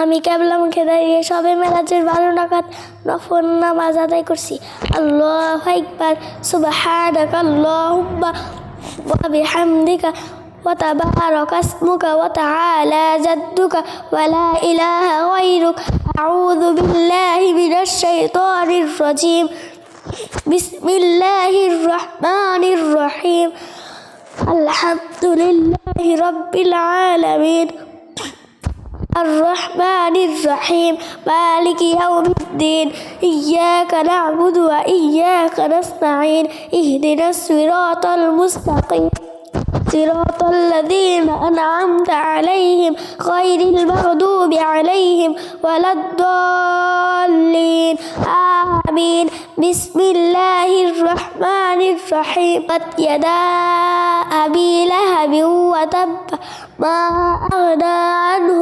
আমি কেবলাম মুখে দাঁড়িয়ে সবে মেলাচের বারো ডাকাত নফর নামাজ আদায় করছি। আল্লাহ একবার সুবাহানাকা আল্লাহুম্মা ওয়া বিহামদিকা ওয়া তাবারাক আসমুকা ওয়া তাআলা জাদ্দুকা ওয়া লা ইলাহা গায়রুক। আউযু বিল্লাহি মিনাশ শাইতানির রাজীম। বিসমিল্লাহির রহমানির রহিম। আলহামদুলিল্লাহি রাব্বিল আলামিন। الرحمن الرحيم مالك يوم الدين إياك نعبد وإياك نستعين اهدنا الصراط المستقيم. صراط الذين أنعمت عليهم غير المغضوب عليهم ولا الضالين. آمين. بسم الله الرحمن الرحيم. قد يدا أبي لهب وتب ما أغنى عنه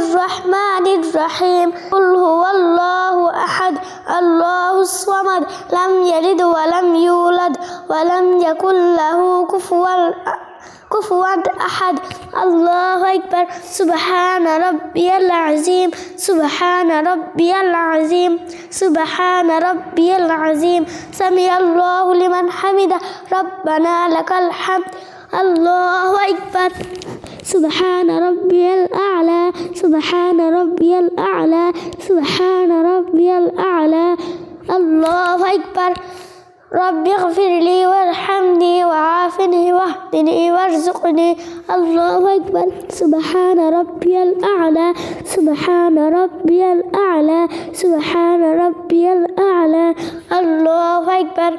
الرحمن الرحيم. قل هو الله أحد الله الصمد لم يلد ولم يولد ولم يكن له كفوا كفوا أحد. الله أكبر. سبحان ربي العظيم. سبحان ربي العظيم. سبحان ربي العظيم. سمع الله لمن حمده. ربنا لك الحمد. الله أكبر. سبحان ربي الأعلى. سبحان ربي الأعلى. سبحان ربي الأعلى. الله أكبر. رب اغفر لي وارحمني وعافني واهدني وارزقني. الله أكبر. سبحان ربي الأعلى. سبحان ربي الأعلى. سبحان ربي الأعلى. الله أكبر.